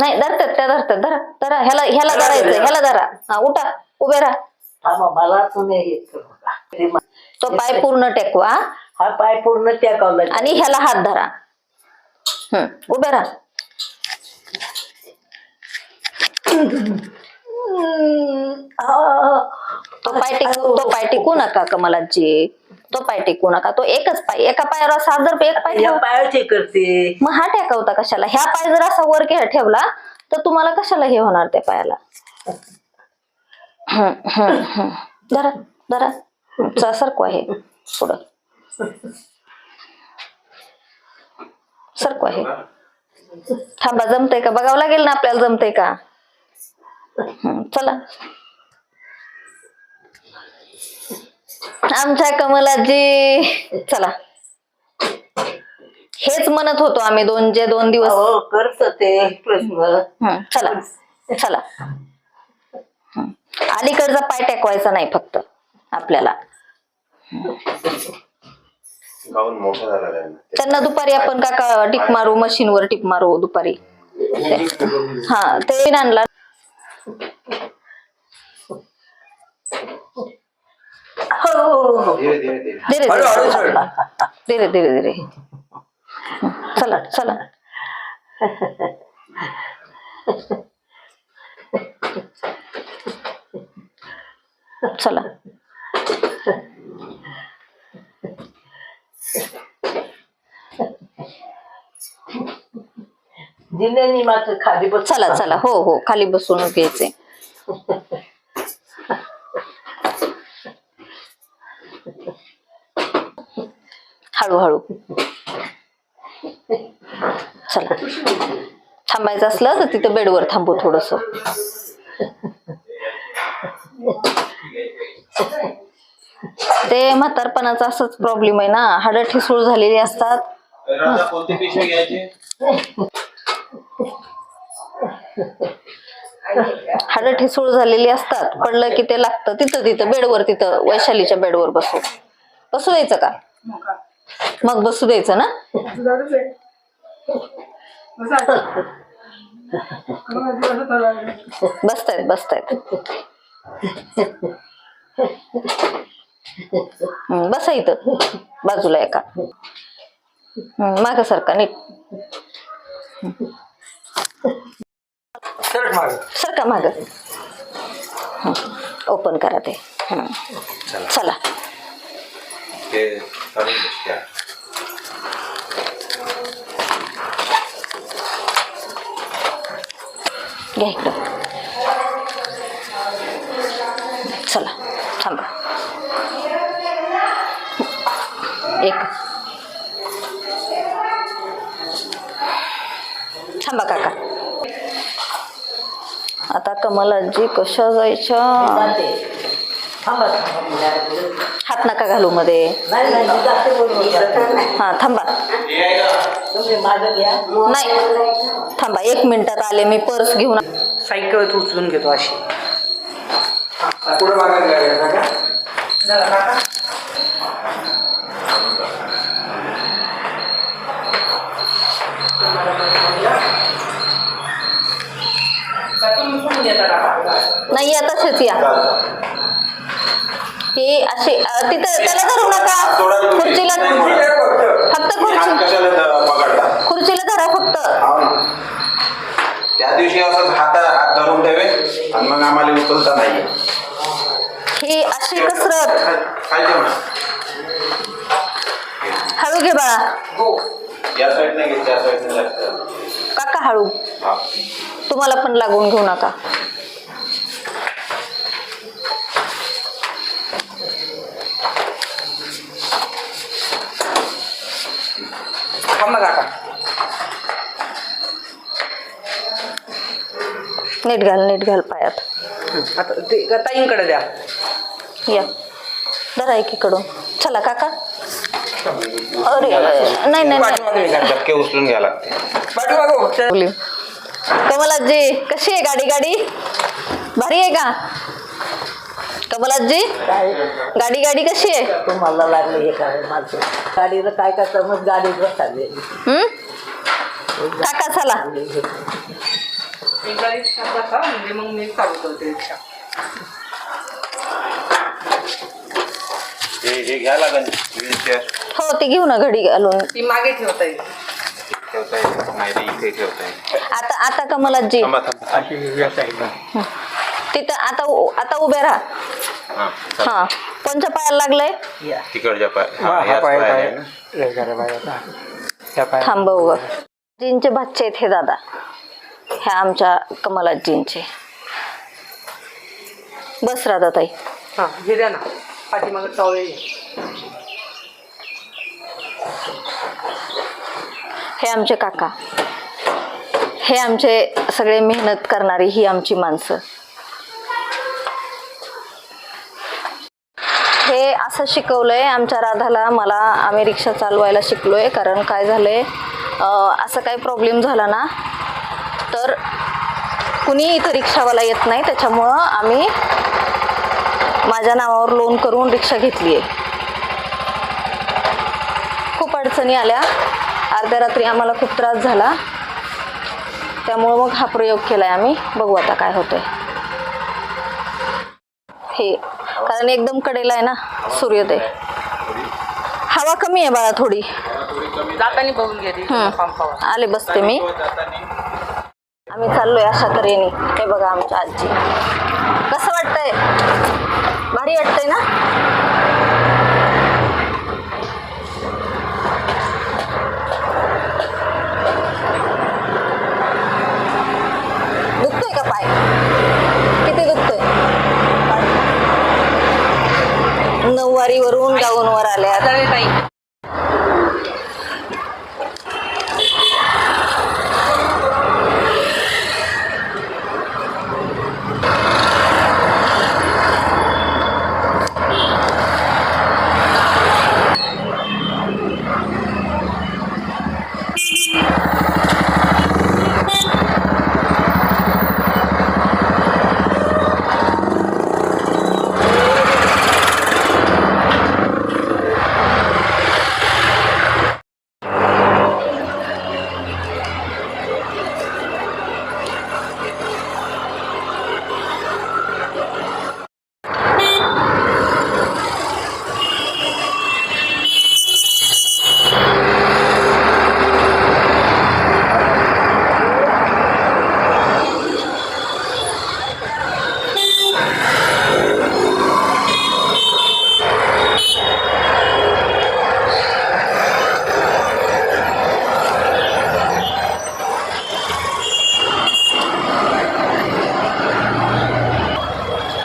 नाही धरतात त्या धरतात. धरा धरा. ह्याला ह्याला धरायचं ह्याला धरा. हा उठा उभे राहा. तो पाय पूर्ण टेकवा हा. पाय पूर्ण टेकावला. आणि ह्याला हात धरा. हम्म उभे राहा. तो पाय टिकू तो पाय टिकू नका कमलाजी तो पाय टिकू नका तो एकच पाय एका पायावर असा जर एक पाय या ठेव करते. मग हा टेकवता कशाला? ह्या पाय जर असा वर के- ठेवला तर तुम्हाला कशाला हे होणार त्या पायाला? हम्म, हम्म, हम्म. धरा धरा. चा- सरकवा हे पुढं. सरकवा हे थांबा जमतंय का? बघावं लागेल ना आपल्याला जमतंय का? हम्म, चला. आमच्या कमलाजी चला. हेच म्हणत होतो आम्ही दोन जे दोन दिवस. हो करत ते प्रश्न. हं, चला चला. हं. अलीकडचा पाय टेकवायचा नाही फक्त आपल्याला. गाऊन मोठा झाला त्यांना त्यांना दुपारी आपण काका टिप मारू मशीनवर टिप मारू दुपारी. हा ते आणला. हो, हो, हो, हो धीरे धीरे धीरे. धीरे धीरे. धीरे धीरे चला चला. चला. दिल्यानी मात्र खाली बस चला चला. हो हो. खाली बसून घ्यायचे. हळूहळू चला. थांबायचं असलं तर तिथं बेडवर थांबू थोडस. ते म्हातारपणाचा असंच प्रॉब्लेम आहे ना. हाडं ठिसूळ झालेली असतात. राजा कोणती पिशवी घ्यायची? हाडं ठिसूळ झालेली असतात. पडलं की ते लागतं. तिथं तिथं बेडवर तिथं वैशालीच्या बेडवर बसू. बसू द्यायचं का? मग बसू द्यायचं ना? बसतायत बसतायत. बसा इथं बाजूला एका. माग सारखा नीट. सरक माग. सारखा माग. ओपन करा ते. हम्म. चला. ते चालून बसत्या. घ्या इकडं चला थांबा एक थांबा काका आता कमलाजी कशा जायच्या थांबा. हात नका घालू मध्ये. हा थांबा. तुम्ही माझं घ्या नाही थांबा एक मिनिटात आले मी पर्स घेऊन सायकल उचलून घेतो अशी? नाही या तसेच या. ही अशी तिथं त्याला धरू नका. खुर्चीला. फक्त खुर्ची. खुर्चीला धरा फक्त. हो. त्या दिवशी असंच हात हात धरून ठेवे आणि मग आम्हाला उचलता नाही ही अशी कसरत. हळू घे बाळा. या साईडने घे त्या साईडने लागतं काका हळू. हा. तुम्हाला पण लागून घेऊ नका थांब ना काका नीट घाल नीट घाल पायात. आता ते ताईंकडे द्या. या. धरा एकीकडून. चला काका. अरे नाही नाही उचलून घ्या लागते. कमलाजी कशी आहे गाडी गाडी? भारी आहे का? काय? गाडी गाडी कशी आहे? तुम्हाला लागलं हे काय माझं. गाडीला काय काय समज गाडी बसायला. हम्म काका चला एकदा रिक्षा बसा म्हणजे मग मी चालवतो ते रिक्षा हे हे घ्या लागेल व्हीलचेअर हो ती घेऊ ना घडी घालून. ती मागे ठेवता येईल. ठेवता येईल. नाही रे इथे ठेवता येईल. आता आता कमलाजी थांबा थांबा. तिथं आता उ- आता उभे राहा. हा हा. कोणच्या पायाला लागलंय? तिकडच्या पाय थांबव ग जींचे भाचे आहेत हे दादा. ह्या आमच्या कमलाजींचे बस राधा ताई. हा हे द्या ना. पाठीमागं टॉवेल हे आमचे काका. हे आमचे सगळे मेहनत करणारी ही आमची माणसं हे असं शिकवलंय आमच्या राधाला. मला आम्ही रिक्षा चालवायला शिकलोय कारण काय झालंय असं काही प्रॉब्लेम झाला ना तर कुणी इथं रिक्षावाला येत नाही. त्याच्यामुळं आम्ही माझ्या नावावर लोन करून रिक्षा घेतली आहे खूप अडचणी आल्या. अर्ध्या रात्री आम्हाला खूप त्रास झाला. त्यामुळं मग हा प्रयोग केलाय आम्ही. बघू आता काय होतंय. हे कारण एकदम कडेला आहे ना. सूर्योदय. हवा कमी आहे बाळा थोडी. जाताना बघून. पंपावर आले बसते मी. आम्ही चाललोय अशा तऱ्हेने हे बघा आमच्या आजी कसं वाटतंय भारी वाटतंय ना दुखतोय का पाय किती दुखतोय नऊवारीवरून गाऊनवर आल्या चालेल ताई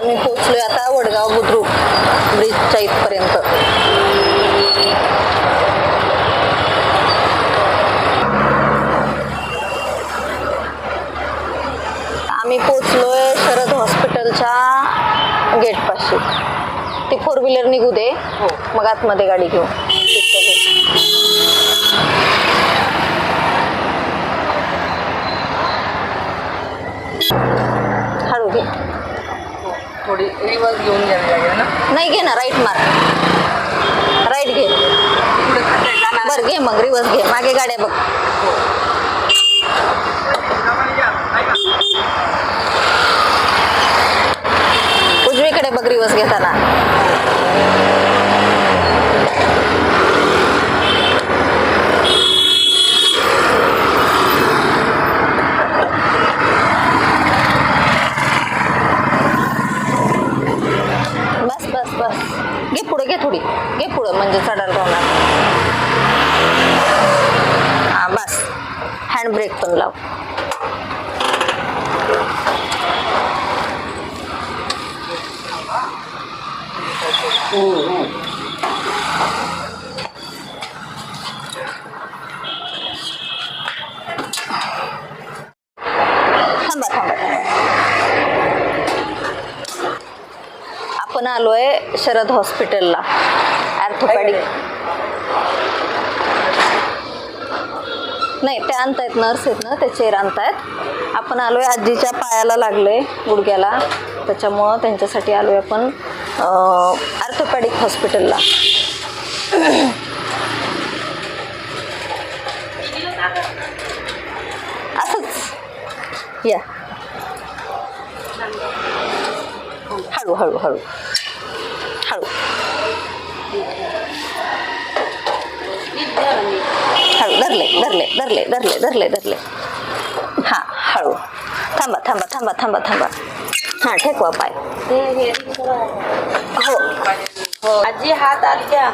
आम्ही पोहोचलोय आता वडगाव बुद्रुक ब्रिजच्या इथपर्यंत आम्ही पोहोचलोय शरद हॉस्पिटलच्या गेटपाशी ती फोर व्हीलर निघू दे. हो. मग आतमध्ये गाडी घेऊ. हळू घे. थोडी रिवर्स घेऊन घ्यावी लागेल ना? नाही घे ना राईट मार. राईट घे. बर घे मग रिवर्स घे. मागे गाड्या बघ उजवीकडे बघ रिवर्स घेताना. बस बस बस. घे पुढे घे थोडी. घे पुढं म्हणजे चढायला राहणार हा बस. हँड ब्रेक पण लाव. आपण आलोय शरद हॉस्पिटलला ॲर्थोपॅडिक नाही ते आणतायत नर्स आहेत ना ते चेअर आणतायत. आपण आलोय आजीच्या पायाला लागलोय गुडघ्याला. त्याच्यामुळं त्यांच्यासाठी आलोय आपण. आर्थोपॅडिक हॉस्पिटलला. असंच. या. हळू हळू हळू. हळू. हळू धरले धरले धरले धरले धरले धरले. हां हळू. थांबा थांबा थांबा थांबा थांबा. हा ठेकवा पाय हो. आजी हात आत घ्या.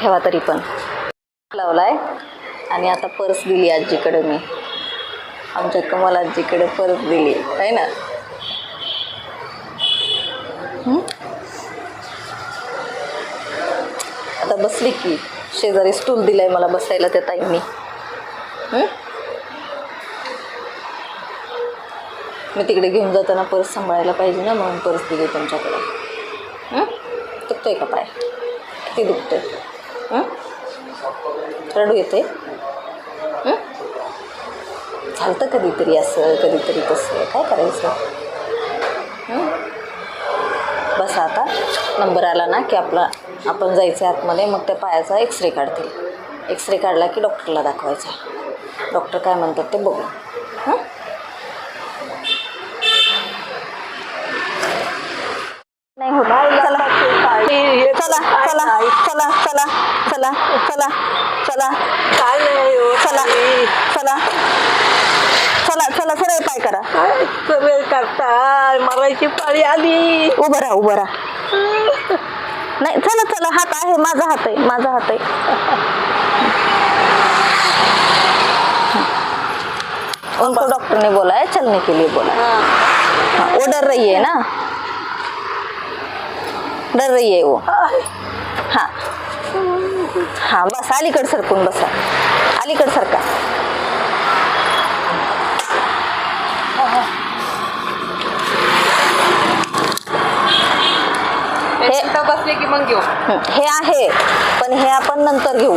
ठेवा तरी पण. लावलाय. आणि आता पर्स दिली आजीकडे मी. आमच्या कमल आजीकडे पर्स दिली. आहे ना? आता बसली की. शेजारी स्टूल दिलाय मला बसायला त्या ताईंनी. मी तिकडे घेऊन जाताना पर्स सांभाळायला पाहिजे ना म्हणून पर्स दिली तुमच्याकडे. दुखतो आहे का पाय? किती दुखतोय? हं? रडू येते हं? झालतं कधीतरी असं कधीतरी तसं? काय करायचं? बस आता. नंबर आला ना की आपला आपण जायचं आतमध्ये मग त्या पायाचा एक्सरे काढतील. एक्सरे काढला की डॉक्टरला दाखवायचा. डॉक्टर काय म्हणतात ते बघू. चला चला चला चला चला चला चला काय नाही हो, चला ताई. चला चला चला सरळ पाय करा काय सगळे करताय मरायची पाळी आली उभं राहा उभं राहा नाही चला चला हात आहे माझा हात आहे माझा हात आहे उनको डॉक्टर ने बोला है चलने के लिए बोला है हाँ, वो रही है ना? डर रही है वो हाँ. हाँ बस अलीकड सरकून बसा. अलीकड सरका. हे एकदा बसले की मग घेऊ. आहे पण हे आपण नंतर घेऊ.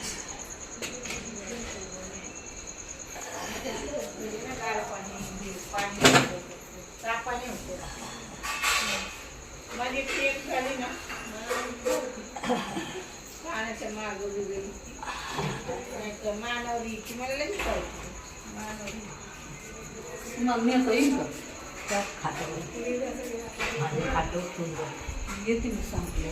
केली ना गार पाणी पाणी तापाने होते माझी टेक झाली पाण्याच्या मागवली गेली तर मानवली की मला लगेच पाहिजे मानवली असं येईल त्यात खातो खातो सुंदर येते मी संपलं